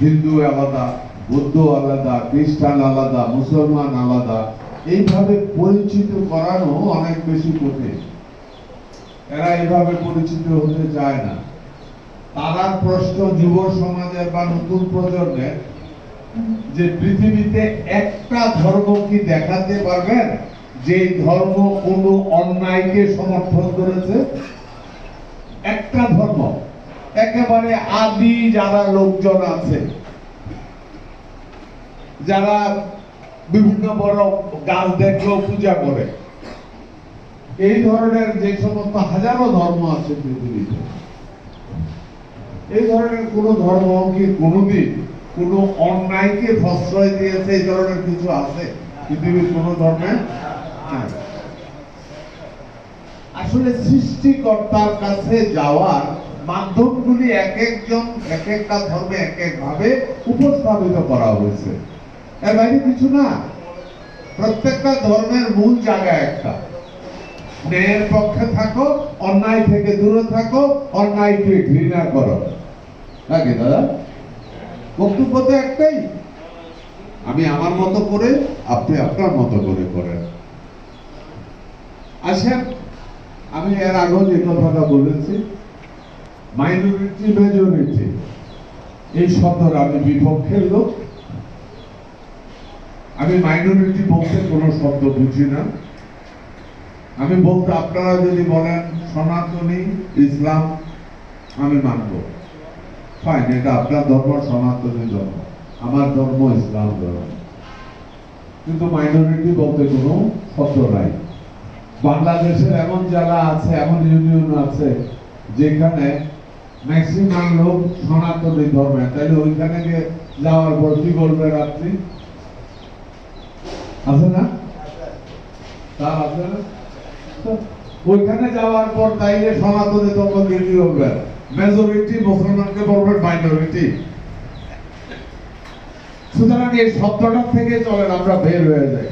হিন্দু আলাদা, বৌদ্ধ আলাদা, খ্রিস্টান আলাদা, মুসলমান আলাদা, এইভাবে পরিচিত করানো অনেক বেশি কঠিন। এরা এইভাবে পরিচিত হতে চায় না। তারা প্রশ্ন যুব সমাজের বা নতুন প্রজন্মের যে পৃথিবীতে একটা ধর্ম কি দেখাতে পারবেন? যে ধর্ম কোন অন্যায়কে সমর্থন করেছে? একটা ধর্ম। একেবারে আদি যারা লোকজন আছে, যারা বিভিন্ন বড় গাছ দেখলেও পূজা করে, এই ধরনের যে সমস্ত হাজারো ধর্ম আছে পৃথিবীতে, এই ধরনের কোন ধর্ম কি কোনোদিন কোন অন্যায়কে প্রশ্রয় দিয়েছে, এই ধরনের কিছু আছে পৃথিবীর কোন ধর্মে। আসলে সৃষ্টিকর্তার কাছে যাওয়ার মাধ্যমগুলি এক একজন, এক একটা ধর্মে, এক এক ভাবে উপস্থাপিত করা হয়েছে। এর বাইরে কিছু না। প্রত্যেকটা ধর্মের মূল জায়গা একটা। ন্যায়ের পক্ষে থাকো, অন্যায় থেকে দূরে থাকো, অন্যায়কে ঘৃণা করো। নাকি দাদা? বক্তব্য তো একটাই। আমি আমার মতো করে, আপনি আপনার মতো করে করেন। আসেন আমি এর আগেও যে কথাটা বলেছি মাইনরিটি, মেজরিটি, এই শব্দটা আমি বিপক্ষের লোক। আমি মাইনরিটি বলতে কোনো শব্দ বুঝি না। আমি বলতে আপনারা যদি বলেন, সনাতনী, ইসলাম, আমি মানব। ফাইন এটা আপনার ধর্ম, সনাতনী ধর্ম। আমার ধর্ম ইসলাম ধর্ম। কিন্তু মাইনরিটি বলতে কোনো শব্দ নাই। বাংলাদেশের এমন জায়গা আছে, এমন ইউনিয়ন আছে, যেখানে ম্যাক্সিমাম লোক সনাতনী ধর্মের। তাহলে ওইখানে গিয়ে যাওয়ার পর কি বলবে রাত্রি? আছে না? তার আছে না? ওইখানে যাওয়ার পর তাইলে সনাতনী ধর্মকে কি বলবে? মেজরিটি মুসলমানকে বলবে মাইনরিটি সুতরাং এই শব্দটা থেকে চলেন, আমরা বের হয়ে যাই।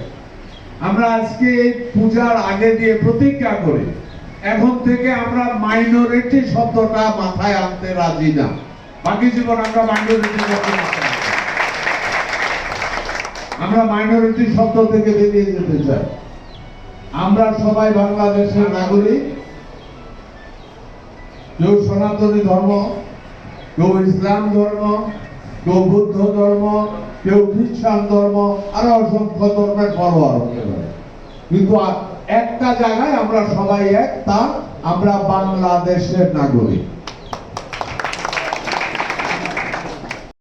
আমরা আজকে পূজার আগে দিয়ে প্রতিজ্ঞা করি। এখন থেকে আমরা মাইনরিটি শব্দটা মাথায় আনতে রাজি না। বাকি জীবন আমরা মাইনরিটি আমরা মাইনরিটি শব্দ থেকে বেরিয়ে যেতে চাই। আমরা সবাই বাংলাদেশের নাগরিক। কেউ সনাতনী ধর্ম, কেউ ইসলাম ধর্ম, কেউ বুদ্ধ ধর্ম, কেউ খ্রিস্টান ধর্ম, আরও অসংখ্য ধর্মের হতে পারে কিন্তু একটা জায়গায় আমরা সবাই এক তা আমরা বাংলাদেশের নাগরিক।